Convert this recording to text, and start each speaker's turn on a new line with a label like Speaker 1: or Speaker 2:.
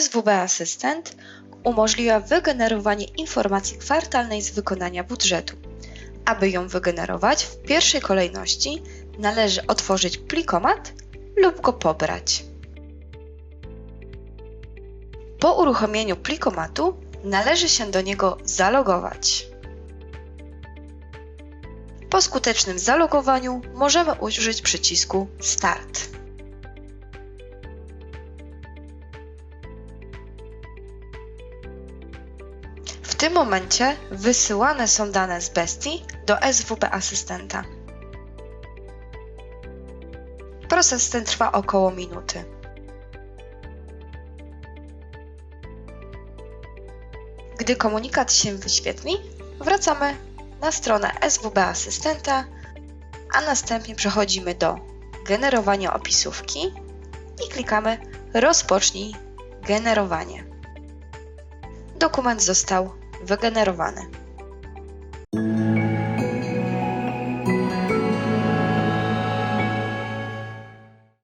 Speaker 1: SWB Asystent umożliwia wygenerowanie informacji kwartalnej z wykonania budżetu. Aby ją wygenerować, w pierwszej kolejności należy otworzyć plikomat lub go pobrać. Po uruchomieniu plikomatu należy się do niego zalogować. Po skutecznym zalogowaniu możemy użyć przycisku Start. Tym momencie wysyłane są dane z bestii do SWB Asystenta. Proces ten trwa około minuty. Gdy komunikat się wyświetli, wracamy na stronę SWB Asystenta, a następnie przechodzimy do generowania opisówki i klikamy Rozpocznij generowanie. Dokument został wygenerowany.